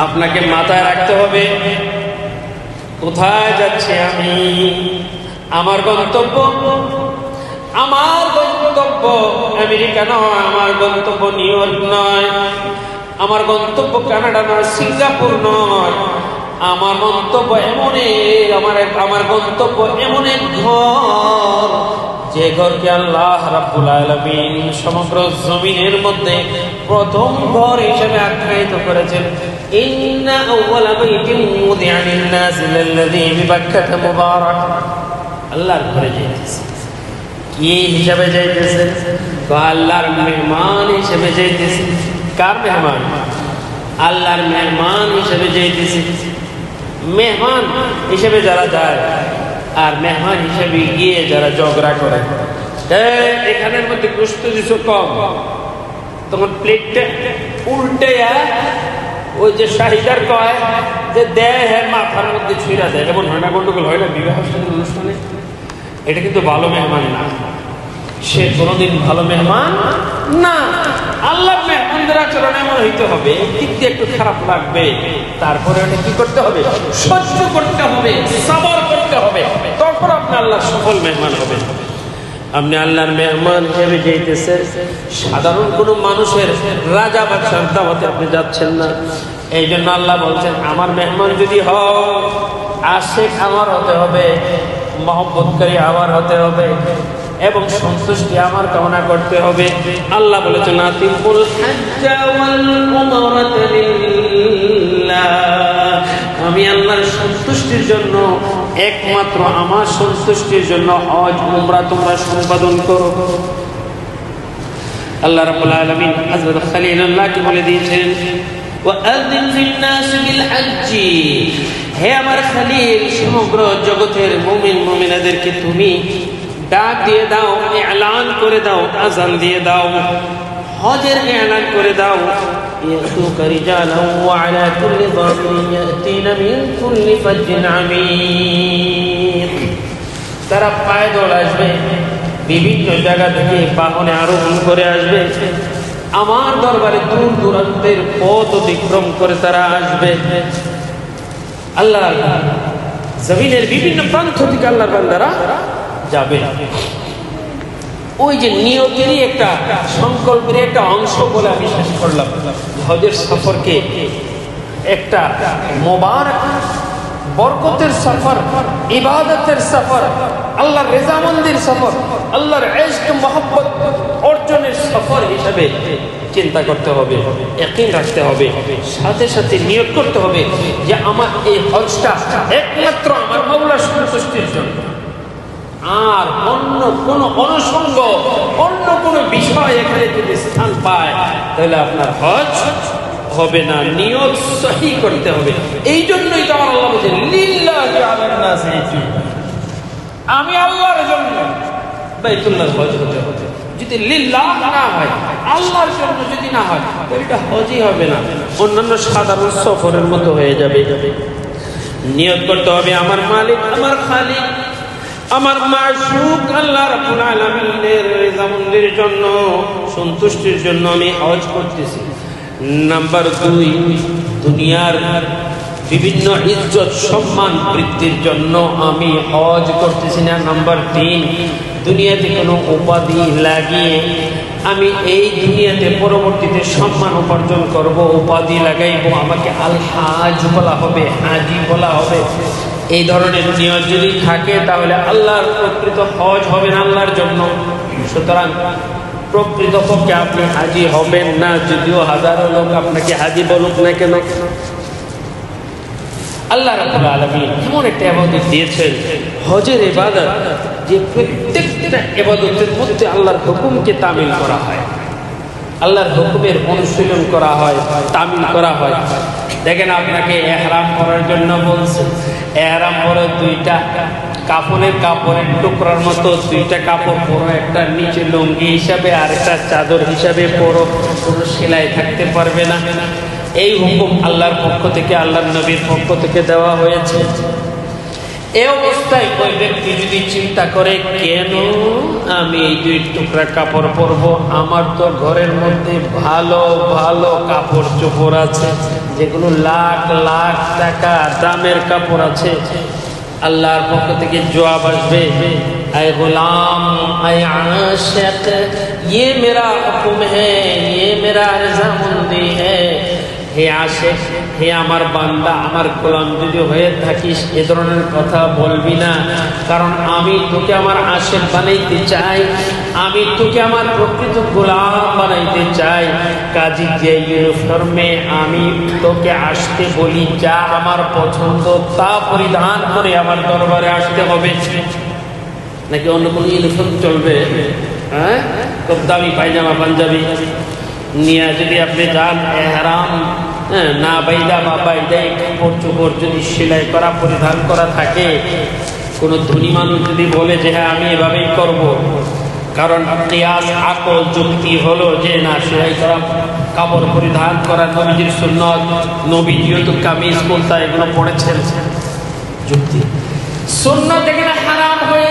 আপনাকে মাথায় রাখতে হবে। কোথায় যাচ্ছে আমি? আমার গন্তব্য? আমার গন্তব্য আমেরিকা নয়, আমার গন্তব্য নিউ ইয়র্ক নয়। আমার গন্তব্য কানাডা নয়, সিঙ্গাপুর নয়। আমার গন্তব্য এমন আমার আমার গন্তব্য এমন এক ঘর। যে ঘরকে আল্লাহ রাব্বুল আলামিন সমগ্র জমিনের মধ্যে প্রথম ঘর হিসেবে আখ্যায়িত করেছেন। ইন্না আউওয়ালা বাইতিন মুদিআ লিন-নাস লাল্লাযী বিবাক্কাতা মুবারাক আল্লাহর ঘরে যাইতেছে। কি হিসাবে যাইতেছে? তো আল্লাহর মেহমান হিসেবে যাইতেছে। কার মেহমান? আল্লাহর মেহমান হিসেবে যাইতেছে। মেহমান হিসেবে যারা যায় আর মেহমান হিসেবে গিয়ে যারা ঝগড়া করে। এখানের মধ্যে গুস্ত দিছো কম। তখন প্লেটটা উল্টে ওই যে শাহিদার কয় যে দেহের মাথার মধ্যে ছুঁড়া দেয়। এমন হয় না গন্ডগোল হয় না? বিবাহ অনুষ্ঠানে? এটা কিন্তু ভালো মেহমান না। সে কোনোদিন ভালো মেহমান না। আল্লাহ মেহমানদের আচরণ এমন হইতে হবে দিয়ে একটু খারাপ লাগবে। তারপরে ওটা কি করতে হবে? সহ্য করতে হবে, সবর করতে হবে। তখন আপনি আল্লাহ সফল মেহমান হবে আপনি আল্লাহর মেহমান হিসেবে যেতেছেন সাধারণ কোনো মানুষের রাজা বাদশার দাওয়াতে আপনি যাচ্ছেন না। এই জন্য আল্লাহ বলছেন, আমার মেহমান যদি হও, আশেক আমার হতে হবে, মহব্বতকারী আমার হতে হবে এবং সন্তুষ্টি আমার কামনা করতে হবে। আল্লাহ বলেছেন আতিকুল আমি আল্লাহর সন্তুষ্টির জন্য, একমাত্র আমার সন্তুষ্টির জন্য হজ, উমরা তোমরা সম্পাদন করো। আল্লাহ রাব্বুল আলামিন হযরত খলিলুল্লাহকে বলে দিয়েছেন ওয়াআযিন ফিন নাস বিল হজ্জ হে আমার খলিল সমগ্র জগতের মুমিন মুমিনাদেরকে তুমি ডাক দিয়ে দাও এলান করে দাও আজান দিয়ে দাও হজের এলান করে দাও يأتوك رجالا وعلى كل ضامر يأتين من كل فج عميق তারা পায়দল আসবে বিভিন্ন জায়গা থেকে বাহনে আরোহণ করে আসবে আমার দরবারে দূর দূরান্তের পথ অতিক্রম করে তারা আসবে। আল্লাহ জমিনের বিভিন্ন প্রান্ত থেকে আল্লাহর বান্দারা যাবে। ওই যে নিয়তেরই একটা সংকল্পের একটা অংশ বলে আমি শেষ করলাম। হজের সফরকে একটা মোবারক, বরকতের সফর, ইবাদতের সফর, আল্লাহর রেজামন্দির সফর আল্লাহর এশক মোহাম্মত অর্জনের সফর হিসাবে চিন্তা করতে হবে একই রাখতে হবে, সাথে সাথে নিয়োগ করতে হবে যে আমার এই হজটা একমাত্র আমার মাওলার সন্তুষ্টির জন্য। আর অন্য কোন অনুষঙ্গ, অন্য কোন বিষয় এখানে যদি স্থান পায়, তাহলে আপনার হজ হবে না নিয়ত সহি করতে হবে। এই জন্যই তো আমার আল্লাহ নাসি। আমি আল্লাহর জন্য বাইতুল্লাহর হজ হতে হবে যদি লিল্লাহ না হয়, আল্লাহর জন্য যদি না হয় এটা হজই হবে না। অন্যান্য সাধারণ সফরের মতো হয়ে যাবে। নিয়ত করতে হবে, আমার মালিক, আমার খালিক, আমার মাসুক আল্লাহ রাব্বুল আলামিনের রেজামন্দির জন্য, সন্তুষ্টির জন্য আমি হজ করতেছি। নাম্বার দুই, দুনিয়ার বিভিন্ন ইজ্জত, সম্মান বৃদ্ধির জন্য আমি হজ করতেছি না। নাম্বার তিন, দুনিয়াতে কোনো উপাধি লাগিয়ে আমি এই দুনিয়াতে পরবর্তীতে সম্মান উপার্জন করব, উপাধি লাগাইব। আমাকে আল হাজ বলা হবে, হাজি বলা হবে। এই ধরনের নিয়ত যদি থাকে, তাহলে আল্লাহর প্রকৃত হজ হবে না আল্লাহর জন্য। সুতরাং প্রকৃত পক্ষে আপনি হাজি হবেন না, যদিও হাজারো লোক আপনাকে হাজি বলুক না কেন। আল্লাহ রাব্বুল আলামিন এমন একটা ইবাদত দিয়েছেন। হজের ইবাদত যে প্রত্যেকটা ইবাদতের মধ্যে আল্লাহর হুকুমকে তামিল করা হয়। আল্লাহর হুকুমের অনুশীলন করা হয়, তামিল করা হয়। দেখেন আপনাকে এহরাম করার জন্য বলছে, এহরাম পরে দুইটা কাপড়ের কাপড়ের টুকরার মতো, দুইটা কাপড় পরো, একটা নিচে লুঙ্গি হিসাবে আর একটা চাদর হিসাবে পরো, কোনো সেলাই থাকতে পারবে না। এই হুকুম আল্লাহর পক্ষ থেকে, আল্লাহর নবীর পক্ষ থেকে দেওয়া হয়েছে। এ অবস্থায় ওই ব্যক্তি যদি চিন্তা করে, কেন আমি এই দুই টুকরা কাপড় পরব? আমার তো ঘরের মধ্যে ভালো ভালো কাপড় চোপড় আছে, যেগুলো লাখ লাখ টাকা দামের কাপড় আছে। আল্লাহর পক্ষ থেকে জবাব আসবে, আয় গোলাম, আয় عاشق یہ میرا حکم হ্যাঁ یہ میرا رضا হে আসে হে আমার বান্দা, আমার গোলাম, যদি হয়ে থাকিস, এ ধরনের কথা বলবি না। কারণ আমি তোকে আমার আশেখ বানাইতে চাই, আমি তোকে আমার প্রকৃত গোলাম বানাইতে চাই। কাজী যে ইউনিফর্মে আমি তোকে আসতে বলি, যা আমার পছন্দ, তা পরিধান করে আমার দরবারে আসতে হবে। নাকি অন্য কোনো ইউনিফর্ম চলবে? হ্যাঁ? খুব দামি পায়জামা, পাঞ্জাবি। নিয়ে যদি আপনি যান এহরাম হ্যাঁ, না বাইদা বা বাইদাই কাপড় চোপড় যদি সেলাই করা পরিধান করা থাকে? কোনো ধনী মানুষ যদি বলে যে হ্যাঁ আমি এভাবেই করব। কারণ কেয়াস আকল যুক্তি হলো যে না সেলাই করা কাপড় পরিধান করা নবীজির সুন্নত নবী যেহেতু কামিজ কোনটা এগুলো পড়েছেন যুক্তি। সুন্নত এখানে হারাম হয়ে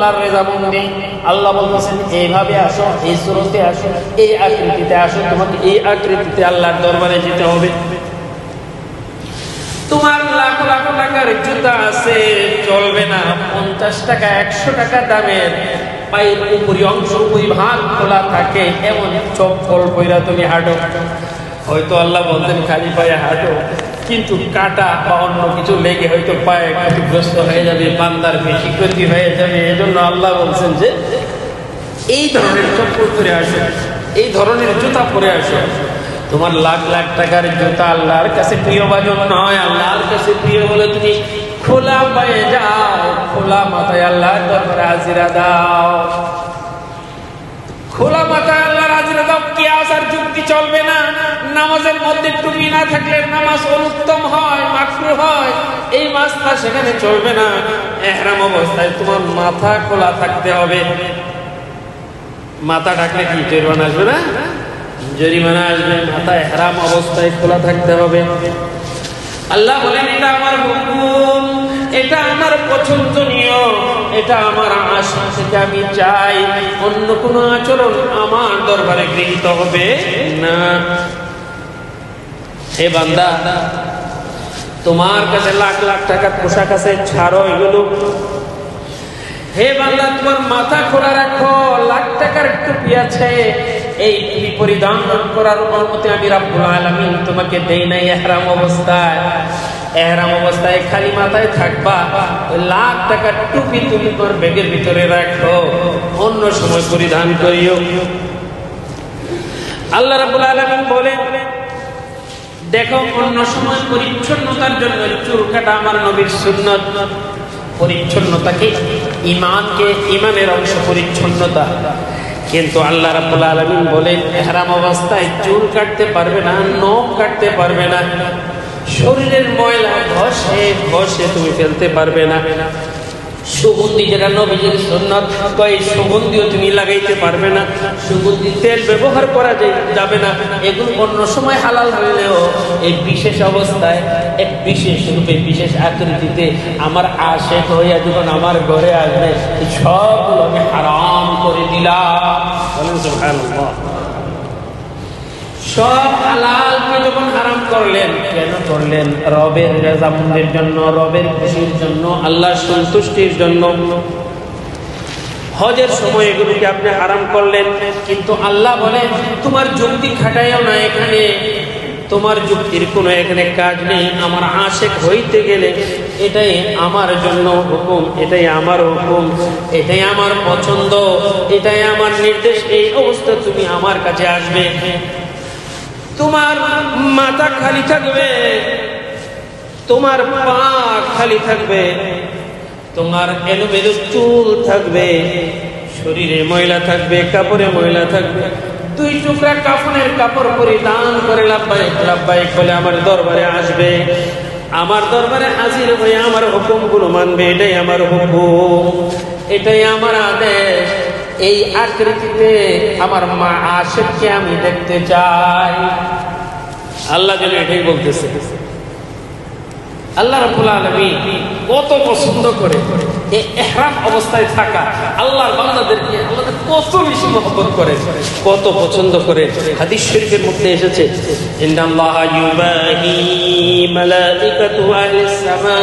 আল্লাহর রেজামন্দি আল্লাহ বলতেছেন, এইভাবে আসো, এই সুরতে আসো, এই আকৃতিতে আসো, তোমাকে এই আকৃতিতে আল্লাহর দরবারে যেতে হবে। তোমার লাখ লাখ টাকার জুতা আছে, চলবে না। পঞ্চাশ টাকা, একশো টাকা দামের পায়ের উপরি অংশ উপরি ভাগ খোলা থাকে, এমন চপ্পল পইরা তুমি হাঁটো। হয়তো আল্লাহ বলতেন, খালি পায়ে হাঁটো। কিন্তু কাটা বা অন্য কিছু লেগে হয়তো পায়ে ক্ষতিগ্রস্ত হয়ে যাবে, বান্দার বেশি ক্ষতি হয়ে যাবে। এজন্য আল্লাহ বলছেন যে, এই ধরনের চপ্পল পরে আসো, এই ধরনের জুতা পরে আসো। তোমার লাখ লাখ টাকার জুতা আল্লাহর কাছে প্রিয় বাজন নয়, আল্লাহর কাছে প্রিয় বলে তুমি খোলা পায়ে যাও, খোলা মাথায় আল্লাহর দরবারে হাজিরা দাও। খোলা মাথায় আসার যুক্তি চলবে না। নামাজের মধ্যে টুপি না থাকলে নামাজ অনুত্তম হয় মাকরু হয়। এই মাসটা সেখানে চলবে না। এহরাম অবস্থায় তোমার মাথা খোলা থাকতে হবে। মাথা ঢাকলে কি, জরিমানা আসবে না? জরিমানা আসবে, মাথা এহরাম অবস্থায় খোলা থাকতে হবে। আল্লাহ বলেন, এটা আমার হুকুম, এটা আমার পছন্দনীয় এটা আমার আশা থেকে আমি চাই। অন্য কোনো আচরণ আমার দরবারে গৃহীত হবে না। হে বান্দা, তোমার কাছে লাখ লাখ টাকার পোশাক আছে, ছাড়ো এগুলো। হে বান্দা, তোমার মাথা খোলা রাখো, লাখ টাকার টুপি আছে। এই টুপি পরিধান করার অনুমতি আমি রাব্বুল আলামিন তোমাকে দেই নাই, এহরাম অবস্থায়। এহরাম অবস্থায় খালি মাথায় থাকবা লাখ টাকার টুপি তুমি তোমার ব্যাগের ভিতরে রাখো, অন্য সময় পরিধান করিও। আল্লাহ রাব্বুল আলামিন বলেন, দেখো, অন্য সময় পরিচ্ছন্নতার জন্য চুল কাটা আমার নবীর সুন্নত। পরিচ্ছন্নতাকে ইমানকে ইমানের অংশ পরিচ্ছন্নতা। কিন্তু আল্লাহ রাব্বুল আলামিন বলেন, এহরাম অবস্থায় চুল কাটতে পারবে না, নখ কাটতে পারবে না। শরীরের ময়লা ঘষে ঘষে তুমি ফেলতে পারবে না। সুগন্ধি যেটা নবীজির সুন্নত, কয় সুগন্ধিও তুমি লাগাইতে পারবে না। সুগন্ধি তেল ব্যবহার করা যাবে না। এগুলো অন্য সময় হালাল হইলেও এই বিশেষ অবস্থায়, এক বিশেষ রূপে, বিশেষ আকৃতিতে আমার আশেক হইয়া যখন আমার ঘরে আসবে এই সবগুলো আমি হারাম করে দিলাম। সব হালালকে যখন হারাম করলেন, কেন করলেন? রবের রেজামন্দের জন্য, রবের খুশির জন্য আল্লাহ সন্তুষ্টির জন্য। হজের সময় এগুলোকে আপনি হারাম করলেন, কিন্তু আল্লাহ বলে, তোমার যুক্তি খাটাইও না এখানে। তোমার যুক্তির কোনো এখানে কাজ নেই। আমার আশেক হইতে গেলে এটাই আমার জন্য হুকুম, এটাই আমার হুকুম, এটাই আমার পছন্দ, এটাই আমার নির্দেশ। এই অবস্থা তুমি আমার কাছে আসবে। তোমার মাথা খালি থাকবে, তোমার পা খালি থাকবে, তোমার এলোমেলো চুল থাকবে, শরীরে ময়লা থাকবে, কাপড়ে ময়লা থাকবে। দুই টুকরা কাফনের কাপড় পরিধান করে লাভবাই লাভবাই বলে আমার দরবারে আসবে। আমার দরবারে হাজির হয়ে আমার হুকুমগুলো মানবে, এটাই আমার হুকুম, এটাই আমার আদেশ। এই আকৃতিতে আমার মা আশেখকে আমি দেখতে চাই। আল্লাহ যেন এটাই বলতেছে। আল্লাহ রাব্বুল আলামিন কত পছন্দ করে এই ইহরাম অবস্থায় থাকা আল্লাহর বান্দাদেরকে আল্লাহ কত বেশি মহব্বত করে কত পছন্দ করে। হাদিস শরীফের মধ্যে এসেছে ইন্নাল্লাহ ইউবাহি মালাইকাতু আহলিস সামা।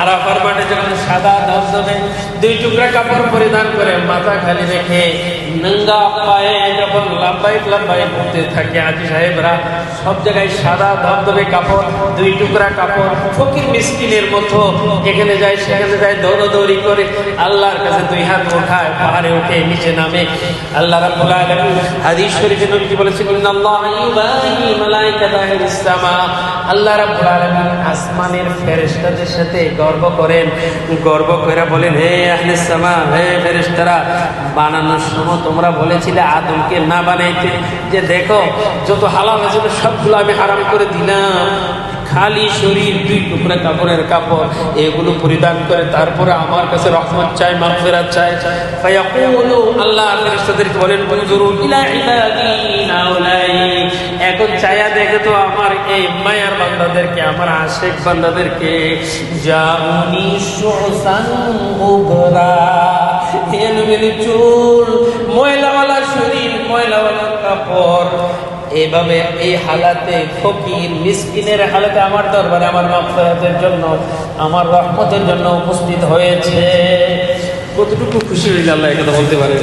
আরাফার মাঠে যখন সাদা ধবধবে দুই টুকরা কাপড় পরিধান করে মাথা খালি রেখে নঙ্গা পায়ে যখন লাম্বাই লাম্বাই পড়তে থাকে আজি সাহেবরা, সব জায়গায় সাদা ধবধবে কাপড়, দুই টুকরা কাপড়, ফকির মিসকিনের মতো। এখানে যায়, সেখানে যায় দৌড়দৌড়ি করে আল্লাহর কাছে দুই হাত ওঠায়, পাহাড়ে উঠে, নিচে নামে। আল্লাহ রাব্বুল আলামিন হাদিস শরীফে নবীজি বলেছেন, ইন্নাল্লাহ ইউবাহি মালাইকাতাহিস সামা আল্লাহ রাব্বুল আলামিন আসমানের ফেরেশতাদের সাথে গর্ব করেন। গর্ব করে বলেন, হে আহলিস সামা, হে ফেরেশতারা, বানানোর সময় তোমরা বলেছিলে আদমকে না বানাইতে। যে দেখো, যত হালাল আছে সবগুলো আমি হারাম করে দিলাম। খালি শরীর, দুই টুকরা কাপড়ের কাপড়, এগুলো পরিধান করে তারপরে আমার কাছে রহমত চাই, মাগফিরাত চাই। ফায়াকুলু, আল্লাহ ফেরেশতাদেরকে বলেন বুজুরু ইলা ইবাদি নাউলাই এখন চায়া দেখে তো আমার এই মায়ার বান্দাদেরকে, আমার আশেক বান্দাদেরকে, জাউনি সুসান উগরা এলোমেলো চুল, ময়লাওয়ালা শরীর, ময়লাওয়ালা কাপড়। এভাবে এই হালাতে ফকির, মিসকিনের হালাতে আমার দরবারে আমার মাফরাতের জন্য, আমার রহমতের জন্য উপস্থিত হয়েছে। কতটুকু খুশি হইলে আল্লাহ এটা বলতে পারে?